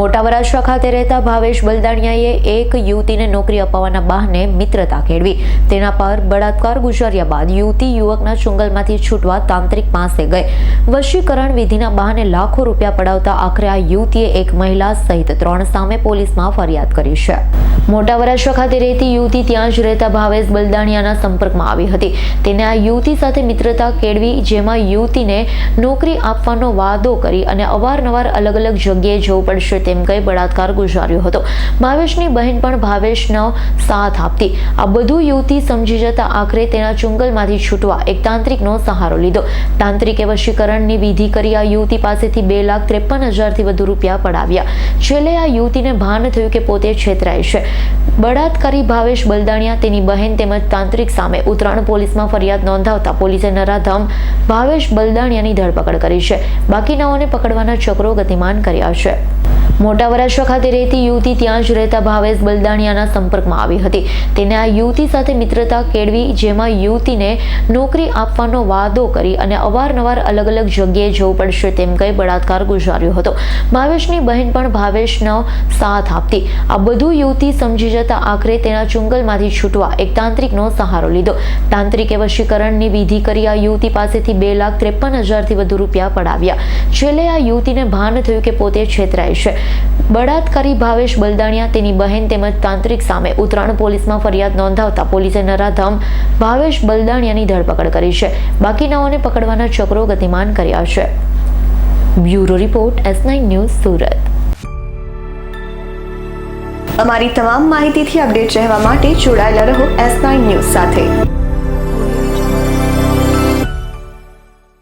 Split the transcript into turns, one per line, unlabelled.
મોટા વરાછા ખાતે રહેતા ભાવેશ બલદાણિયાએ એક યુવતીને નોકરી અપાવવાના બહાને મિત્રતા કેળવી. તેના પર બળાત્કાર ગુજાર્યા બાદ યુવતી યુવકના ચુંગલમાંથી છૂટવા તાંત્રિક પાસે ગઈ. વશીકરણ વિધિના બહાને લાખો રૂપિયા પડાવતા આખરે આ યુવતીએ એક મહિલા સહિત ત્રણ સામે પોલીસમાં ફરિયાદ કરી છે. મોટા વરાછા ખાતે રહેતી યુવતી ત્યાં જ રહેતા ભાવેશ બલદાણિયાના સંપર્કમાં આવી હતી. તેને આ યુવતી સાથે મિત્રતા કેળવી, જેમાં યુવતીને નોકરી આપવાનો વાદો કરી અને અવારનવાર અલગ અલગ જગ્યાએ જવું પડશે તેમ કહી બળાત્કાર ગુજાર્યો હતો. ભાવેશની બહેન પણ ભાવેશનો સાથ આપતી. આ બધું યુવતી સમજી જતા આખરે તેના ચુંગલમાંથી છૂટવા એક તાંત્રિકનો સહારો લીધો. તાંત્રિકે વશીકરણની વિધિ કરી આ યુવતી પાસેથી બે લાખ ત્રેપન હજારથી વધુ રૂપિયા પડાવ્યા. છેલ્લે આ યુવતીને ભાન થયું કે પોતે છેતરાય છે. બળાત્કારી ભાવેશ બલદાણિયા તેની બહેન તેમજ તાંત્રિક સામે ઉત્તરાયણ પોલીસમાં ફરિયાદ નોંધાવતા પોલીસે નરાધમ ભાવેશ બલદાણિયાની ધરપકડ કરી છે. બાકીનાઓને પકડવાના ચક્રો ગતિમાન કર્યા છે. મોટા વરાછા ખાતે રહેતી યુવતી ત્યાં જ રહેતા ભાવેશ બલદાણિયાના સંપર્કમાં આવી હતી. તેને આ યુવતી સાથે મિત્રતા કેળવી, જેમાં યુવતીને નોકરી આપવાનો વાદો કરી અને અવારનવાર અલગ અલગ જગ્યાએ જવું પડશે તેમ કહી બળાત્કાર ગુજાર્યો હતો. ભાવેશની બહેન પણ ભાવેશનો સાથ આપતી. આ બધું યુવતી સમજી જતા આખરે તેના ચુંગલમાંથી છૂટવા એક તાંત્રિકનો સહારો લીધો. તાંત્રિકે વશીકરણની વિધિ કરી આ યુવતી પાસેથી બે લાખ ત્રેપન હજારથી વધુ રૂપિયા પડાવ્યા. છેલ્લે આ યુવતીને ભાન થયું કે પોતે છેતરાય છે. બળાત્કારી ભાવેશ બલદાણિયા તેની બહેન તેમજ તાંત્રિક સામે ઉત્તરાયણ પોલીસમાં ફરિયાદ નોંધાવતા પોલીસે નરાધમ ભાવેશ બલદાણિયાની ધરપકડ કરી છે. બાકીનાઓને પકડવાના ચક્રો ગતિમાન કર્યા છે. Bureau report S news Surat.
અમારી તમામ માહિતીથી અપડેટ રહેવા માટે જોડાયેલા રહો એસ ન્યૂઝ સાથે.